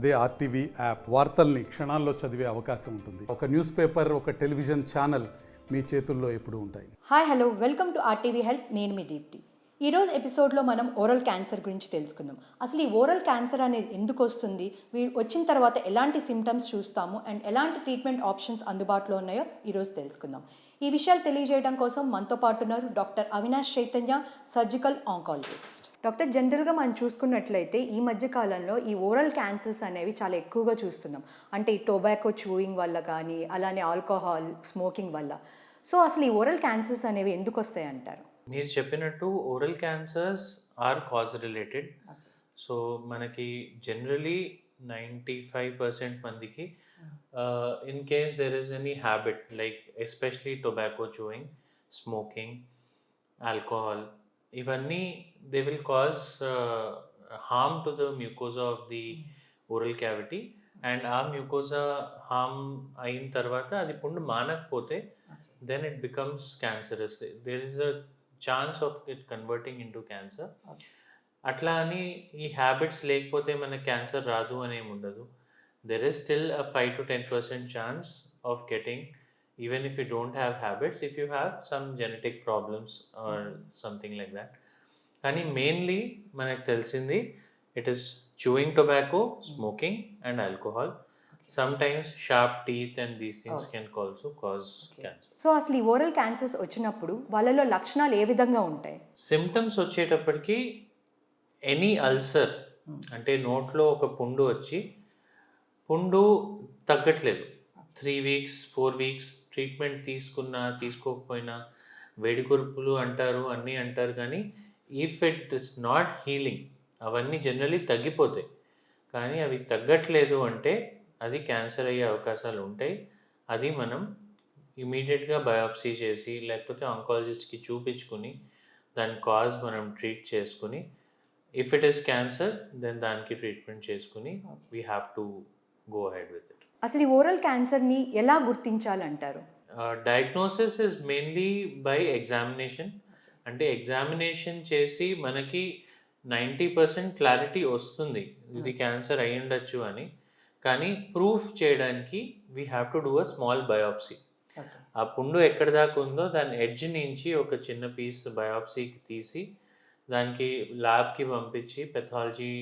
అదే RTV app వార్తల్ని క్షణాల్లో చదివే అవకాశం ఉంటుంది. ఒక న్యూస్ పేపర్ ఒక టెలివిజన్ ఛానల్ మీ చేతుల్లో ఎప్పుడు ఉంటాయి. Hi hello. Welcome to RTV health. నేను మీ దీప్తి. ఈరోజు ఎపిసోడ్లో మనం ఓరల్ క్యాన్సర్ గురించి తెలుసుకుందాం. అసలు ఈ ఓరల్ క్యాన్సర్ అనేది ఎందుకు వస్తుంది? వీ- వచ్చిన తర్వాత ఎలాంటి సిమ్టమ్స్ చూస్తాము? అండ్ ఎలాంటి ట్రీట్మెంట్ ఆప్షన్స్ అందుబాటులో ఉన్నాయో ఈరోజు తెలుసుకుందాం. ఈ విషయాలు తెలియజేయడం కోసం మనతో పాటు ఉన్నారు doctor Avinash Chaitanya surgical oncologist. Doctor జనరల్గా మనం చూసుకున్నట్లయితే ఈ మధ్య కాలంలో ఈ ఓరల్ క్యాన్సర్స్ అనేవి చాలా ఎక్కువగా చూస్తున్నాం. అంటే ఈ టొబాకో చూయింగ్ వల్ల కానీ అలానే ఆల్కహాల్ స్మోకింగ్ వల్ల. సో అసలు ఈ ఓరల్ క్యాన్సర్స్ అనేవి ఎందుకు వస్తాయి అంటారు? మీరు చెప్పినట్టు oral cancers are cause related. So మనకి జనరలీ నైంటీ ఫైవ్ పర్సెంట్ మందికి in case there is any habit like especially tobacco chewing smoking alcohol ఇవన్నీ they will cause harm to the mucosa of the oral cavity and ఆ mucosa harm అయిన తర్వాత అది పుండు మానకపోతే then it becomes cancerous. There is a chance of it converting into cancer. అట్లా అని ఈ habits లేకపోతే మనకి క్యాన్సర్ రాదు అని ఏమి ఉండదు. There is still a five to ten percent chance of getting even if you don't have habits if you have some genetic problems or something like that కానీ మెయిన్లీ మనకు తెలిసింది it is chewing tobacco smoking and alcohol sometimes sharp teeth and these things. Can also cause cancer so అసలు ఈ oral cancers వచ్చినప్పుడు వాళ్ళలో లక్షణాలు ఏ విధంగా ఉంటాయి? సిమ్టమ్స్ వచ్చేటప్పటికి ఎనీ అల్సర్ అంటే నోట్లో ఒక పుండు వచ్చి పుండు తగ్గట్లేదు. Three weeks four weeks treatment తీసుకున్నా తీసుకోకపోయినా వేడికొరుపులు అంటారు అన్నీ అంటారు కానీ if it is not healing అవన్నీ జనరలీ తగ్గిపోతాయి. కానీ అవి తగ్గట్లేదు అంటే అది క్యాన్సర్ అయ్యే అవకాశాలు ఉంటాయి. అది మనం ఇమీడియట్గా బయాప్సీ చేసి లేకపోతే ఆంకాలజిస్ట్కి చూపించుకుని దాని కాజ్ మనం ట్రీట్ చేసుకుని if it is cancer then దానికి ట్రీట్మెంట్ చేసుకుని we have to go ahead with it అసలు ఈ ఓరల్ క్యాన్సర్ని ఎలా గుర్తించాలంటారు? Diagnosis is mainly by examination అంటే ఎగ్జామినేషన్ చేసి మనకి నైంటీ పర్సెంట్ క్లారిటీ వస్తుంది. ఇది క్యాన్సర్ అయి ఉండొచ్చు అని. కానీ ప్రూఫ్ చేయడానికి we have to do a small biopsy ఆ పుండు ఎక్కడ దాకా ఉందో దాని ఎడ్జ్ నుంచి ఒక చిన్న పీస్ బయాప్సీకి తీసి దానికి ల్యాబ్కి పంపించి పెథాలజీ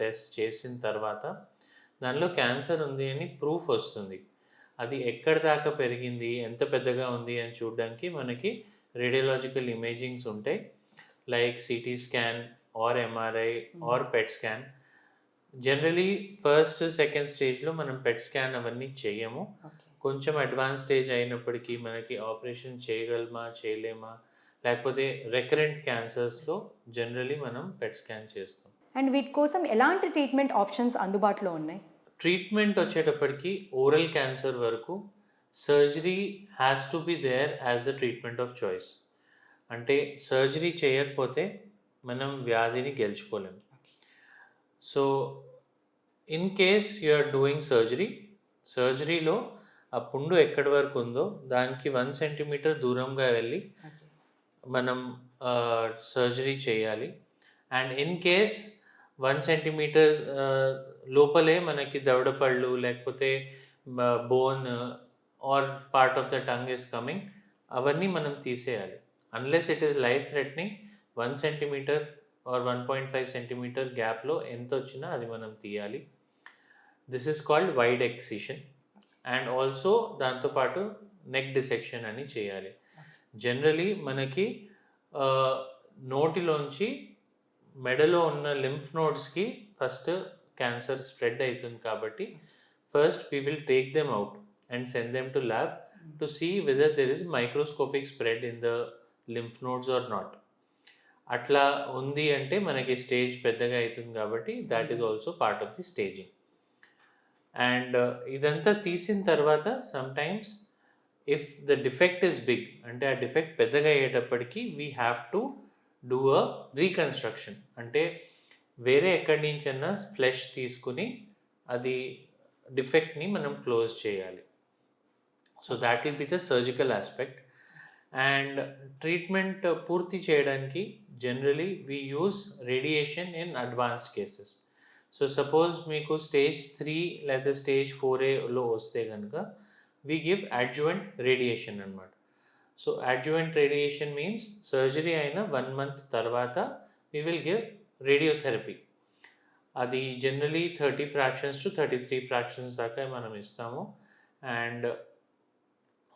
టెస్ట్ చేసిన తర్వాత దానిలో క్యాన్సర్ ఉంది అని ప్రూఫ్ వస్తుంది. అది ఎక్కడ దాకా పెరిగింది ఎంత పెద్దగా ఉంది అని చూడడానికి మనకి రేడియోలాజికల్ ఇమేజింగ్స్ ఉంటాయి. Like CT scan or MRI or PET scan. Generally first second స్టేజ్లో మనం పెట్ స్కాన్ అవన్నీ చేయము కొంచెం అడ్వాన్స్ స్టేజ్ అయినప్పటికీ మనకి ఆపరేషన్ చేయగలమా చేయలేమా? లేకపోతే రెకరెంట్ క్యాన్సర్స్లో జనరలీ మనం పెట్ స్కాన్ చేస్తాం. అండ్ వీటి కోసం ఎలాంటి ట్రీట్మెంట్ ఆప్షన్స్ అందుబాటులో ఉన్నాయి? ట్రీట్మెంట్ వచ్చేటప్పటికి ఓరల్ క్యాన్సర్ వరకు surgery has to be there as the treatment of choice. అంటే సర్జరీ చేయకపోతే మనం వ్యాధిని గెలుచుకోలేము so in case you are doing surgery సర్జరీలో ఆ పుండు ఎక్కడి వరకు ఉందో దానికి వన్ సెంటీమీటర్ దూరంగా వెళ్ళి మనం సర్జరీ చేయాలి. And in case one centimetre లోపలే మనకి దవడపళ్ళు లేకపోతే bone or part of the tongue is coming అవన్నీ మనం తీసేయాలి. Unless it is life threatening one centimetre or one point five centimetre గ్యాప్లో ఎంత వచ్చినా అది మనం తీయాలి. This is called wide excision and also దాంతోపాటు నెక్ డిసెక్షన్ అని చేయాలి. జనరలీ మనకి నోటిలోంచి మెడలో ఉన్న లింఫ్ నోడ్స్కి ఫస్ట్ క్యాన్సర్ స్ప్రెడ్ అవుతుంది కాబట్టి first we will take them out and send them to lab to see whether there is microscopic spread in the lymph nodes or not అట్లా ఉంది అంటే మనకి స్టేజ్ పెద్దగా అవుతుంది కాబట్టి that is also part of the staging and ఇదంతా తీసిన తర్వాత sometimes if the defect is big అంటే ఆ డిఫెక్ట్ పెద్దగా అయ్యేటప్పటికి we have to do a reconstruction అంటే వేరే ఎక్కడి నుంచైనా ఫ్లెష్ తీసుకుని అది డిఫెక్ట్ని మనం క్లోజ్ చేయాలి. So that will be the surgical aspect and treatment పూర్తి చేయడానికి generally we use radiation in advanced cases so suppose మీకు స్టేజ్ త్రీ లేదా స్టేజ్ ఫోర్ ఏలో వస్తే కనుక వీ గివ్ అడ్జువెంట్ రేడియేషన్ అనమాట so adjuvant radiation means surgery అయిన one month తర్వాత వీ విల్ గివ్ రేడియోథెరపీ అది generally thirty fractions to thirty three fractions దాకా మనం ఇస్తాము and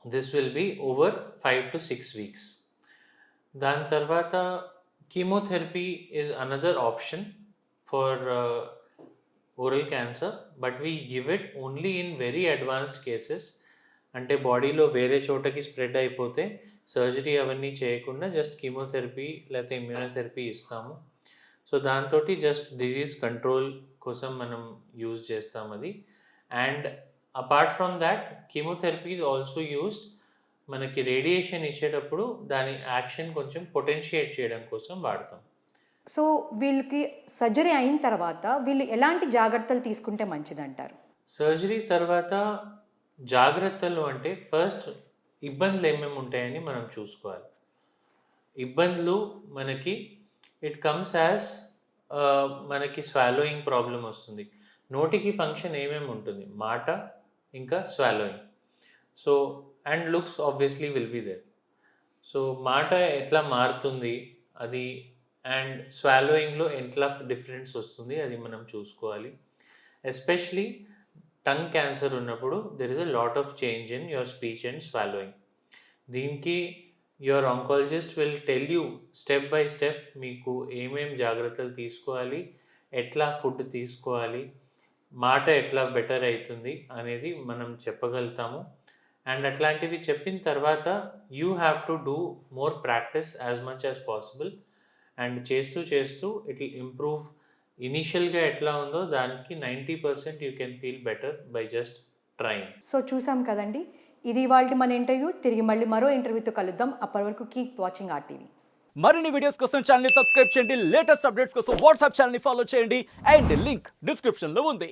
this will be over five to six weeks దాని తర్వాత chemotherapy is another option for oral cancer but we give it only in very advanced cases అంటే బాడీలో వేరే చోటకి spread అయిపోతే సర్జరీ అవన్నీ చేయకుండా జస్ట్ కీమోథెరపీ లేకపోతే ఇమ్యూనోథెరపీ ఇస్తాము. సో దాంతో జస్ట్ డిజీజ్ కంట్రోల్ కోసం మనం యూజ్ చేస్తాం అది. And apart from that chemotherapy is also used మనకి రేడియేషన్ ఇచ్చేటప్పుడు దాని యాక్షన్ కొంచెం పొటెన్షియేట్ చేయడం కోసం వాడతాం. సో వీళ్ళకి సర్జరీ అయిన తర్వాత వీళ్ళు ఎలాంటి జాగ్రత్తలు తీసుకుంటే మంచిదంటారు? సర్జరీ తర్వాత జాగ్రత్తలు అంటే ఫస్ట్ ఇబ్బందులు ఏమేమి ఉంటాయని మనం చూసుకోవాలి. ఇబ్బందులు మనకి ఇట్ కమ్స్ యాజ్ మనకి స్వాలోయింగ్ ప్రాబ్లం వస్తుంది. నోటికి ఫంక్షన్ ఏమేమి ఉంటుంది? మాట ఇంకా swallowing so and looks obviously will be there so మాట ఎట్లా మారుతుంది? అది అండ్ స్వాలోయింగ్లో ఎట్లా డిఫరెన్స్ వస్తుంది? అది మనం చూసుకోవాలి. ఎస్పెషలీ టంగ్ క్యాన్సర్ ఉన్నప్పుడు there is a lot of change in your speech and swallowing దీనికి your oncologist will tell you step by step మీకు ఏమేం జాగ్రత్తలు తీసుకోవాలి ఎట్లా ఫుడ్ తీసుకోవాలి మాట ఎట్లా బెటర్ అవుతుంది అనేది మనం చెప్పగలుగుతాము. అండ్ అట్లాంటివి చెప్పిన తర్వాత you have to do more practice as much as possible and చేస్తూ చేస్తూ ఇట్ విల్ ఇంప్రూవ్ ఇనీషియల్గా ఎట్లా ఉందో దానికి ninety percent you can feel better by just trying so చూసాం కదండి ఇది ఇవాళ మన ఇంటర్వ్యూ తిరిగి మళ్ళీ మరో ఇంటర్వ్యూతో కలుద్దాం. అప్పటి వరకు కీప్ వాచింగ్ ఆర్టీవీ మరిన్ని వీడియోస్ కోసం ఛానల్ సబ్స్క్రైబ్ చేయండి. లేటెస్ట్ అప్డేట్స్ కోసం వాట్సాప్ ఛానల్ ఫాలో చేయండి. అండ్ లింక్ డిస్క్రిప్షన్లో ఉంది.